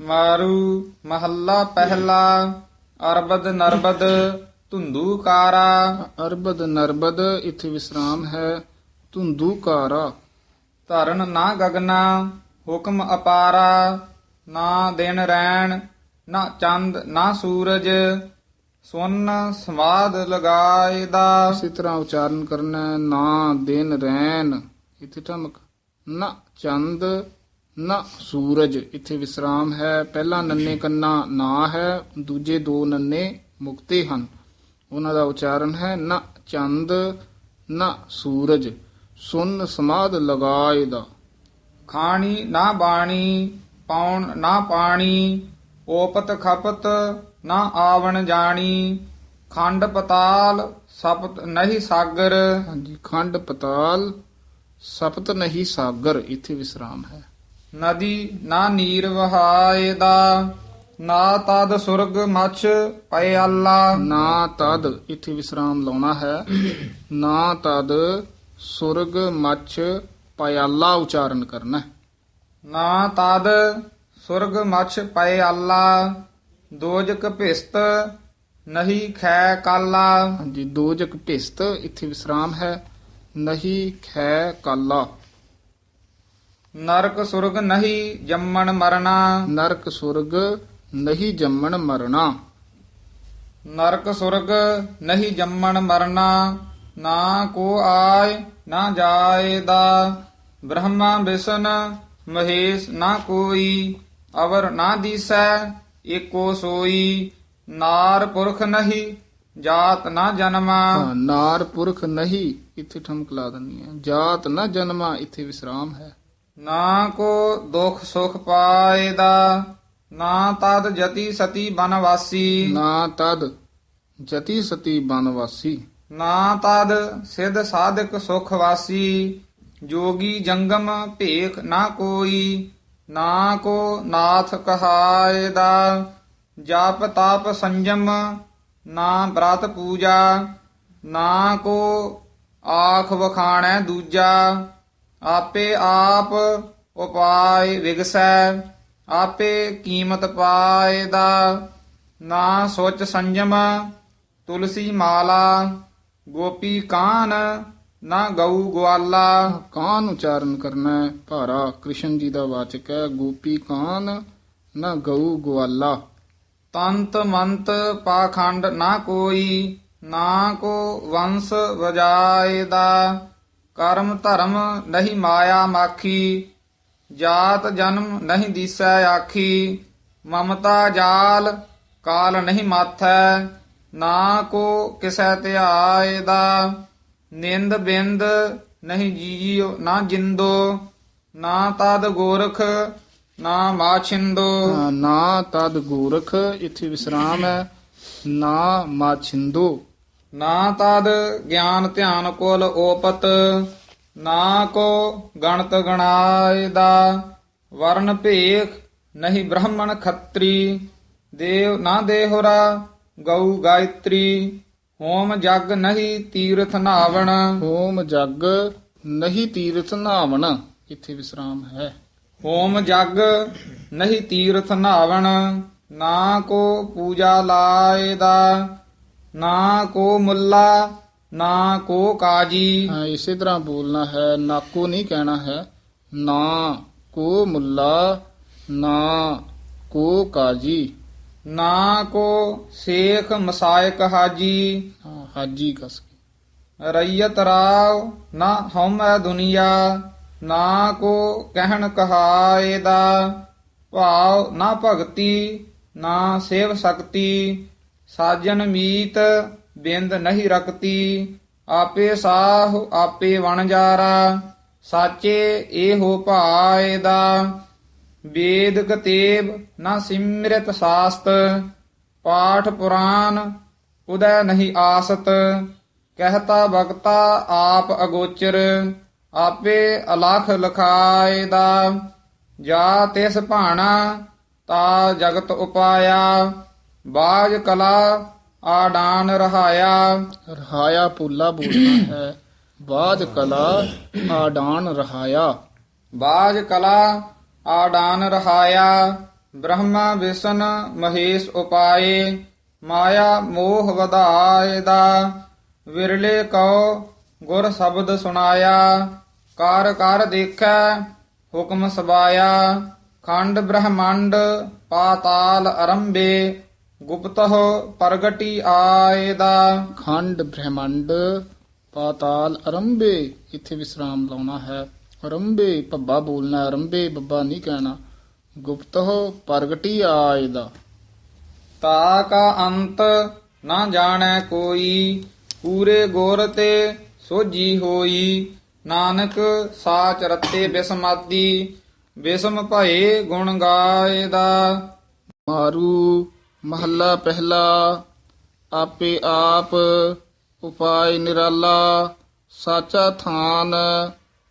ਮਾਰੂ ਮਹੱਲਾ ਪਹਿਲਾ ਅਰਬਦ ਨਰਬਦ ਧੁੰਦੂਕਾਰਾ। ਅਰਬਦ ਨਰਬਦ ਇਥੇ ਵਿਸਰਾਮ ਹੈ ਧੁੰਦੂਕਾਰਾ। ਧਰਨ ਨਾ ਗਗਨਾ ਹੁਕਮ ਅਪਾਰਾ ਨਾ ਦਿਨ ਰੈਣ ਨਾ ਚੰਦ ਨਾ ਸੂਰਜ ਸੁਨ ਸਮਾਦ ਲਗਾਇਦਾ ਇਸੇ ਤਰ੍ਹਾਂ ਉਚਾਰਨ ਕਰਨਾ ਨਾ ਦਿਨ ਰੈਨ ਇਥੇ ਠਮਕ ਨਾ ਚੰਦ ਨਾ ਸੂਰਜ, ਇੱਥੇ ਵਿਸਰਾਮ ਹੈ। ਪਹਿਲਾ ਨੰਨੇ ਕੰਨਾ ਨਾ ਹੈ, ਦੂਜੇ ਦੋ ਨੰਨੇ ਮੁਕਤੇ ਹਨ। ਉਹਨਾਂ ਦਾ ਉਚਾਰਨ ਹੈ, ਨਾ ਚੰਦ, ਨਾ ਸੂਰਜ। ਸੁਨ ਸਮਾਦ ਲਗਾਏ ਦਾ। ਖਾਣੀ ਨਾ ਬਾਣੀ, ਪਾਉਣ ਨਾ ਪਾਣੀ, ਓਪਤ ਖਪਤ ਨਾ ਆਵਣ ਜਾਣੀ। ਖੰਡ ਪਤਾਲ ਸਪਤ ਨਹੀਂ ਸਾਗਰ। ਹਾਂਜੀ, ਖੰਡ ਪਤਾਲ ਸਪਤ ਨਹੀਂ ਸਾਗਰ, ਇੱਥੇ ਵਿਸਰਾਮ ਹੈ। ਨਦੀ ਨਾ ਨੀਰ ਵਹਾਏ ਦਾ ਨਾ ਤਦ ਸੁਰਗ ਮਛ ਪਏ ਅੱਲਾ। ਨਾ ਤਦ ਇਥੇ ਵਿਸਰਾਮ ਲਾਉਣਾ ਹੈ ਨਾ ਤਦ ਸੁਰਗ ਮੱਛ ਪਿਆਲਾ ਉਚਾਰਨ ਕਰਨਾ ਹੈ। ਨਾ ਤਦ ਸੁਰਗ ਮਛ ਪਏ ਅੱਲਾ ਦੋਜਕ ਭਿਸਤ ਨਹੀਂ ਖੈ ਕਾਲਾ। ਹਾਂਜੀ ਦੋਜਕ ਭਿਸਤ ਇਥੇ ਵਿਸਰਾਮ ਹੈ ਨਹੀਂ ਖੈ ਕਾਲਾ। ਨਰਕ ਸੁਰਗ ਨਹੀਂ ਜੰਮਣ ਮਰਨਾ। ਨਰਕ ਸੁਰਗ ਨਹੀਂ ਜੰਮਣ ਮਰਣਾ ਨਰਕ ਸੁਰਗ ਨਹੀਂ ਜੰਮਣ ਮਰਨਾ। ਨਾ ਕੋ ਆਏ ਨਾ ਜਾਏ ਦਾ। ਬ੍ਰਹਮਾ ਵਿਸ਼ਨ ਮਹੇਸ਼ ਨਾ ਕੋਈ। ਅਵਰ ਨਾ ਦੀਸੈ ਏਕੋ ਸੋਈ। ਨਾਰ ਪੁਰਖ ਨਹੀਂ ਜਾਤ ਨਾ ਜਨਮਾ। ਨਾਰ ਪੁਰਖ ਨਹੀਂ ਇਥੇ ਠਮਕ ਲਾ ਦਨੀ ਹੈ। ਜਾਤ ਨਾ ਜਨਮਾ ਇਥੇ ਵਿਸਰਾਮ ਹੈ। ਨਾ ਕੋ ਦੁਖ ਸੁਖ ਪਾਏਦਾ ਨਾ ਤਦ ਜਤੀ ਸਤੀ ਬਨਵਾਸੀ। ਨਾ ਤਦ ਜਤੀ ਸਤੀ ਬਨਵਾਸੀ। ਨਾ ਤਦ ਸਿਧ ਸਾਧਕ ਸੁਖ ਵਾਸੀ। ਜੋਗੀ ਜੰਗਮ ਭੇਖ ਨਾ ਕੋਈ ਨਾ ਕੋ ਨਾਥ ਕਹਾਏ ਦਾ ਜਪ ਤਪ ਸੰਜਮ ਨਾ ਬ੍ਰਤ ਪੂਜਾ ਨਾ ਕੋ ਆਖ ਵਖਾਣੈ ਦੂਜਾ। ਆਪੇ ਆਪ ਉਪਾਏ ਵਿਗਸੈ ਆਪੇ ਕੀਮਤ ਪਾਏ ਦਾ। ਨਾ ਸੋਚ ਸੰਜਮ ਤੁਲਸੀ ਮਾਲਾ ਗੋਪੀ ਕਾਨ ਨਾ ਗਊ ਗਵਾਲਾ। ਕਾਨ ਉਚਾਰਨ ਕਰਨਾ ਹੈ ਭਾਰਾ ਕ੍ਰਿਸ਼ਨ ਜੀ ਦਾ ਵਾਚਕ ਹੈ ਗੋਪੀ ਕਾਨ ਨਾ ਗਊ ਗਵਾਲਾ। ਤੰਤ ਮੰਤ ਪਾਖੰਡ ਨਾ ਕੋਈ ਨਾ ਕੋ ਵੰਸ ਵਜਾਏ ਦਾ ਕਰਮ ਧਰਮ ਨਹੀਂ ਮਾਇਆ ਮਾਖੀ, ਜਾਤ ਜਨਮ ਨਹੀਂ ਦੀਸੈ ਆਖੀ, ਮਮਤਾ ਜਾਲ ਕਾਲ ਨਹੀਂ ਮਾਥੈ, ਨਾ ਕੋ ਕਿਸੈ ਧਿਆਏ ਦਾ ਨਿੰਦ ਬਿੰਦ ਨਹੀਂ ਜੀਉ ਨਾ ਜਿੰਦੋ, ਨਾ ਤਦ ਗੋਰਖ ਨਾ ਮਾਛਿੰਦੋ ਨਾ ਤਦ ਗੋਰਖ, ਇੱਥੇ ਵਿਸਰਾਮ ਹੈ, ਨਾ ਮਾਛਿੰਦੋ ਨਾ ਤਦ ਗਿਆਨ ਧਿਆਨ ਕੁਲ ਓਪਤ ਨਾ ਕੋ ਗਣਤ ਗਣਾਏ ਦਾ ਵਰਨ ਭੇਖ ਨਹੀਂ ਬ੍ਰਾਹਮਣ ਖੱਤਰੀ ਦੇਵ ਨਾ ਦੇਹੁਰਾ ਗਊ ਗਾਇਤਰੀ ਹੋਮ ਜਗ ਨਹੀਂ ਤੀਰਥ ਨਾਵਣ। ਹੋਮ ਜਗ ਨਹੀਂ ਤੀਰਥ ਨਾਵਣ ਇਥੇ ਵਿਸਰਾਮ ਹੈ। ਹੋਮ ਜਗ ਨਹੀਂ ਤੀਰਥ ਨਾਵਣ ਨਾ ਕੋ ਪੂਜਾ ਲਾਏ ਦਾ ਨਾ ਕੋ ਮੁੱਲਾ ਨਾ ਕੋ ਕਾਜੀ। ਹਾਂ, ਇਸੇ ਤਰ੍ਹਾਂ ਬੋਲਣਾ ਹੈ ਨਾਕੋ ਨਹੀਂ ਕਹਿਣਾ ਹੈ ਨਾ ਕੋ ਮੁੱਲਾ ਨਾ ਕੋ ਕਾਜੀ। ਨਾ ਕੋ ਸੇਖ ਮਸਾਇਕ ਹਾਜੀ। ਹਾਂ, ਹਾਜੀ ਕਸ ਕੇ। ਰਈਅਤ ਰਾਵ ਨਾ ਹਉਮੈ ਦੁਨੀਆ ਨਾ ਕੋ ਕਹਿਣ ਕਹਾਏ ਦਾ। ਭਾਵ ਨਾ ਭਗਤੀ ਨਾ ਸੇਵ ਸਕਤੀ। ਸਾਜਨ ਮੀਤ ਬਿੰਦ ਨਹੀਂ ਰਕਤੀ, ਆਪੇ ਸਾਹ ਆਪੇ ਵਣਜਾਰਾ ਸਾਚੇ ਇਹੋ ਭਾਏ ਦਾ। ਵੇਦ ਕਤੇਬ ਨਾ ਸਿਮਰਿਤ ਸਾਸਤ, ਪਾਠ ਪੁਰਾਨ ਉਦੈ ਨਹੀਂ ਆਸਤ। ਕਹਤਾ ਬਗਤਾ ਆਪ ਅਗੋਚਰ, ਆਪੇ ਅਲਖ ਲਖਾਏ ਦਾ। ਜਾ ਤਿਸ ਭਾਣਾ, ਤਾ ਜਗਤ ਉਪਾਇਆ। ਬਾਜ ਕਲਾ ਆਡਾਨ ਰਹਾਇਆ। ਰਹਾਇਆ ਪੂਲਾ ਬੋਲਣਾ ਹੈ। ਬਾਦ ਕਲਾ ਆਡਾਨ ਰਹਾਇਆ। ਬਾਜ ਕਲਾ ਆਡਾਨ ਰਹਾਇਆ। ਬ੍ਰਹਮਾ ਵਿਸ਼ਨ ਮਹੇਸ਼ ਉਪਾਏ। ਮਾਇਆ ਮੋਹ ਵਧਾਏ ਦਾ ਵਿਰਲੇ ਕਉ ਗੁਰ ਸ਼ਬਦ ਸੁਣਾਇਆ। ਕਰ ਕਰ ਦੇਖੈ ਹੁਕਮ ਸਬਾਇਆ। ਖੰਡ ਬ੍ਰਹਮੰਡ ਪਾਤਾਲ ਅਰੰਭੇ। ਗੁਪਤਹ ਪ੍ਰਗਟੀ ਆਏ ਦਾ ਖੰਡ ਬ੍ਰਹਮੰਡ ਪਾਤਾਲ ਅਰੰਭੇ ਇੱਥੇ ਵਿਸਰਾਮ ਲਾਉਣਾ ਹੈ। ਅਰੰਭੇ ਭੱਬਾ ਬੋਲਣਾ ਅਰੰਭੇ ਬੱਬਾ ਨਹੀਂ ਕਹਿਣਾ। ਗੁਪਤਹ ਪ੍ਰਗਟੀ ਆਏ ਦਾ ਤਾ ਕਾ ਅੰਤ ਨਾ ਜਾਣੈ ਕੋਈ ਪੂਰੇ ਗੁਰ ਤੇ ਸੋਜੀ ਹੋਈ। ਨਾਨਕ ਸਾਚ ਰਤੇ ਬਿਸਮਾਦੀ ਬਿਸਮ ਭਏ ਗੁਣ ਗਾਏ ਦਾ ਮਾਰੂ ਮਹੱਲਾ ਪਹਿਲਾ, ਆਪੇ ਆਪ ਉਪਾਇ ਨਿਰਾਲਾ, ਸਾਚਾ ਥਾਨ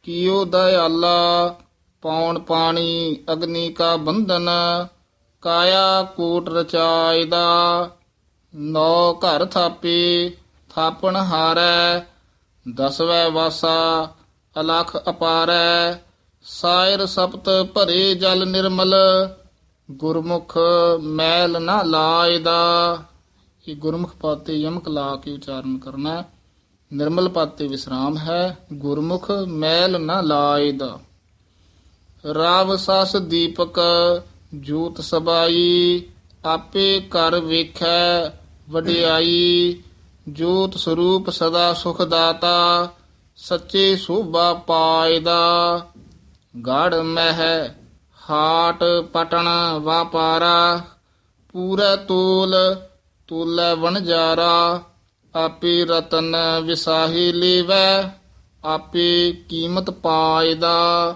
ਕੀਓ ਦਇਆਲਾ, ਪੌਣ ਪਾਣੀ ਅਗਨੀ ਕਾ ਬੰਧਨ, ਕਾਇਆ ਕੋਟ ਰਚਾਇ ਦਾ ਨੌ ਘਰ ਥਾਪੇ, ਥਾਪਣ ਹਾਰੈ, ਦਸਵੈ ਵਾਸਾ, ਅਲਖ ਅਪਾਰੈ, ਸਾਇਰ ਸਪਤ ਭਰੇ ਜਲ ਨਿਰਮਲ ਗੁਰਮੁਖ ਮੈਲ ਨਾ ਲਾਇਦਾ। ਇਹ ਗੁਰਮੁਖ ਪਾਤੇ ਯਮਕ ਲਾ ਕੇ ਉਚਾਰਨ ਕਰਨਾ ਨਿਰਮਲ ਪਾਤੇ ਵਿਸਰਾਮ ਹੈ। ਗੁਰਮੁਖ ਮੈਲ ਨਾ ਲਾਇਦਾ। ਰਾਵ ਸਸ ਦੀਪਕ ਜੋਤ ਸਬਾਈ, ਆਪੇ ਕਰ ਵੇਖੈ ਵਡਿਆਈ। ਜੋਤ ਸਰੂਪ ਸਦਾ ਸੁਖ ਦਾਤਾ, ਸੱਚੇ ਸੋਭਾ ਪਾਇਦਾ। ਗੜ ਮਹਿ ਹਾਟ ਪਟਣ ਵਾਪਾਰਾ, ਪੂਰਾ ਤੋਲ, ਤੋਲੇ ਵਣਜਾਰਾ, ਆਪੇ ਰਤਨ ਵਿਸਾਹੀ ਲੇਵੈ, ਆਪੇ ਕੀਮਤ ਪਾਇਦਾ।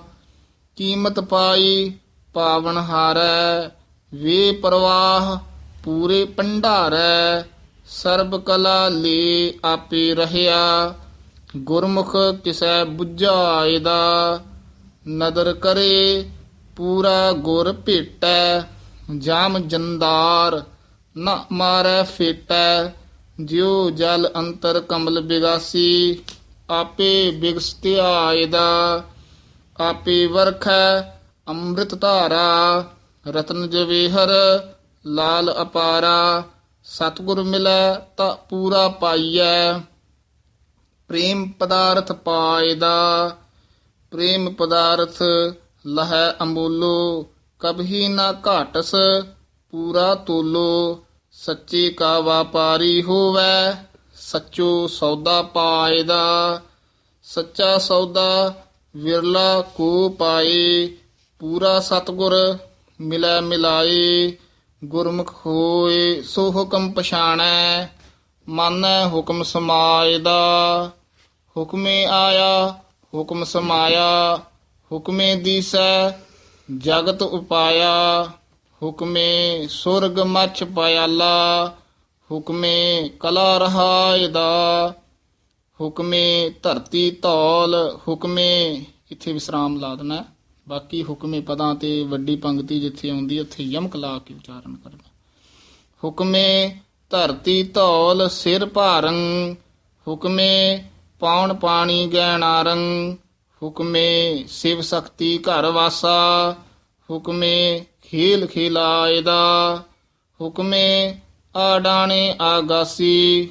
ਕੀਮਤ ਪਾਈ ਪਾਵਨ ਹਾਰੈ, ਵੇ ਪ੍ਰਵਾਹ ਪੂਰੇ ਭੰਡਾਰੈ, ਸਰਬ ਕਲਾ ਲੇ ਆਪੇ ਰਹਿਆ, ਗੁਰਮੁਖ ਕਿਸੈ 부ਝਾਇਦਾ ਨਦਰ ਕਰੇ ਪੂਰਾ ਗੁਰ ਭੇਟੈ, ਜਾਮ ਜੰਦਾਰ, ਨ ਮਾਰੈ ਫੇਟੈ, ਜਿਉ ਜਲ ਅੰਤਰ ਕਮਲ ਬਿਗਾਸੀ, ਆਪੇ ਬਿਗਸ ਧਿਆਇਦਾ ਆਪੇ ਵਰਖੈ ਅੰਮ੍ਰਿਤ ਧਾਰਾ, ਰਤਨ ਜਵੇਹਰ, ਲਾਲ ਅਪਾਰਾ, ਸਤਿਗੁਰ ਮਿਲੈ ਤਾਂ ਪੂਰਾ ਪਾਈਐ। ਪ੍ਰੇਮ ਪਦਾਰਥ ਪਾਇਦਾ, ਪ੍ਰੇਮ ਪਦਾਰਥ ਲਹੈ ਅਮੋਲੋ ਕਭੀ ਨਾ ਘਾਟਸ, ਪੂਰਾ ਤੋਲੋ, ਸੱਚੇ ਕਾ ਵਾਪਾਰੀ ਹੋਵੈ, ਸੱਚੋ ਸੌਦਾ ਪਾਏ ਦਾ ਸੱਚਾ ਸੌਦਾ ਵਿਰਲਾ ਕੋ ਪਾਏ, ਪੂਰਾ ਸਤਗੁਰ ਮਿਲੈ ਮਿਲਾਏ, ਗੁਰਮੁਖ ਹੋਏ ਸੋ ਹੁਕਮ ਪਛਾਣੈ, ਮਾਨੈ ਹੁਕਮ ਸਮਾਏ ਦਾ ਹੁਕਮੇ ਆਇਆ, ਹੁਕਮ ਸਮਾਇਆ ਹੁਕਮੇ ਦੀਸੈ ਜਗਤ ਉਪਾਇਆ। ਹੁਕਮੇ ਸੁਰਗ ਮਛ ਪਿਆਲਾ ਹੁਕਮੇ ਕਲਾ ਰਹਾਇਦਾ। ਹੁਕਮੇ ਧਰਤੀ ਧੌਲ, ਹੁਕਮੇ, ਇੱਥੇ ਵਿਸਰਾਮ ਲਾ ਦੇਣਾ ਬਾਕੀ ਹੁਕਮੇ ਪਦਾਂ ਤੇ ਵੱਡੀ ਪੰਕਤੀ ਜਿੱਥੇ ਆਉਂਦੀ ਉੱਥੇ ਯਮਕ ਲਾ ਕੇ ਉਚਾਰਨ ਕਰਨਾ। ਹੁਕਮੇ ਧਰਤੀ ਧੌਲ ਸਿਰ ਭਾਰੰ, ਹੁਕਮੇ ਪਾਉਣ ਪਾਣੀ ਗਹਿਣਾ ਗਹਿਣਾਰੰ ਹੁਕਮੇ ਸਿਵ ਸ਼ਕਤੀ ਘਰ ਵਾਸਾ, ਹੁਕਮੇ ਖੇਲ ਖਿਲਾਇਦਾ, ਹੁਕਮੇ ਆਡਾਣੇ ਆਗਾਸੀ,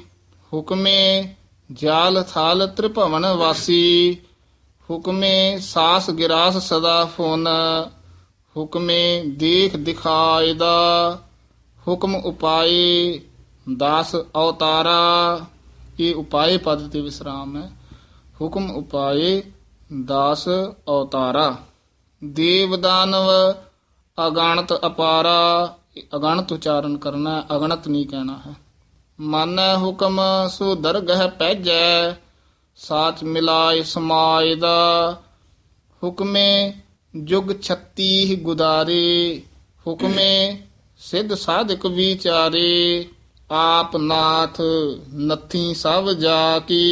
ਹੁਕਮੇ ਜਾਲ ਥਾਲ ਤ੍ਰਿਭਵਨ ਵਾਸੀ, ਹੁਕਮੇ ਸਾਸ ਗਿਰਾਸ ਸਦਾ ਫੋਨ, ਹੁਕਮੇ ਦੇਖ ਦਿਖਾਇਦਾ, ਹੁਕਮ ਉਪਾਏ ਦਾਸ ਅਵਤਾਰਾ, ਇਹ ਉਪਾਏ ਪਦ ਤੇ ਵਿਸਰਾਮ ਹੈ। ਹੁਕਮ ਉਪਾਏ ਦਾਸ ਅਵਤਾਰਾ ਦੇਵ ਦਾਨਵ ਅਗਣਤ ਅਪਾਰਾ ਇਹ ਅਗਣਤ ਉਚਾਰਨ ਕਰਨਾ ਹੈ, ਅਗਣਤ ਨਹੀਂ ਕਹਿਣਾ ਹੈ ਮਾਨੈ ਹੁਕਮ ਸੋ ਦਰਗਹ ਪੈਜੈ ਸਾਚ ਮਿਲਾਏ ਸਮਾਇ ਦਾ ਹੁਕਮੇ ਜੁਗ 36 ਗੁਦਾਰੇ ਹੁਕਮੇ ਸਿੱਧ ਸਾਧਕ ਵਿਚਾਰੇ ਆਪ ਨਾਥ ਨਥੀ ਸਭ ਜਾ ਕੀ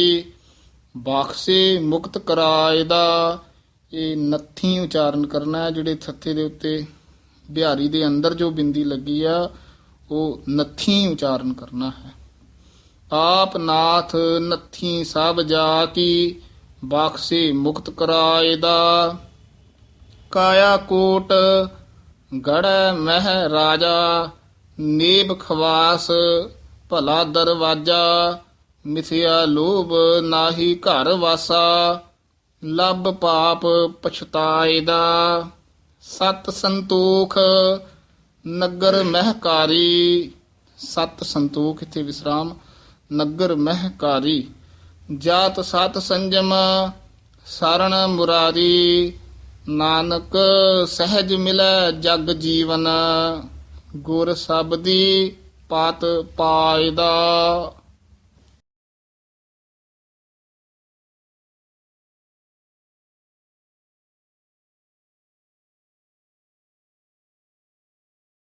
ਬਖਸ਼ੇ ਮੁਕਤ ਕਰਾਏ ਦਾ, ਇਹ ਨੱਥੀ ਉਚਾਰਨ ਕਰਨਾ ਹੈ, ਜਿਹੜੇ ਥੱਥੇ ਦੇ ਉੱਤੇ ਬਿਹਾਰੀ ਦੇ ਅੰਦਰ ਜੋ ਬਿੰਦੀ ਲੱਗੀ ਆ, ਉਹ ਨੱਥੀ ਉਚਾਰਨ ਕਰਨਾ ਹੈ। ਆਪ ਨਾਥ ਨੱਥੀ ਸਭ ਜਾ ਕੀ ਬਖਸ਼ੇ ਮੁਕਤ ਕਰਾਏ ਦਾ। ਕਾਇਆ ਕੋਟ ਗੜ ਮਹਿ ਰਾਜਾ, ਨੇਬ ਖਵਾਸ ਭਲਾ ਦਰਵਾਜਾ। ਮਿਥਿਆ ਲੋਭ ਨਾਹੀ ਘਰ ਵਾਸਾ, ਲੱਭ ਪਾਪ ਪਛਤਾਏ ਦਾ ਸਤ ਸੰਤੋਖ ਨਗਰ ਮਹਿਕਾਰੀ, ਸਤ ਸੰਤੋਖ ਇਥੇ ਵਿਸਰਾਮ, ਨਗਰ ਮਹਿਕਾਰੀ। ਜਾਤ ਸਤ ਸੰਜਮ ਸਰਣ ਮੁਰਾਰੀ, ਨਾਨਕ ਸਹਿਜ ਮਿਲੈ ਜਗ ਜੀਵਨ, ਗੁਰ ਸਬਦੀ ਪਤ ਪਾਇਦਾ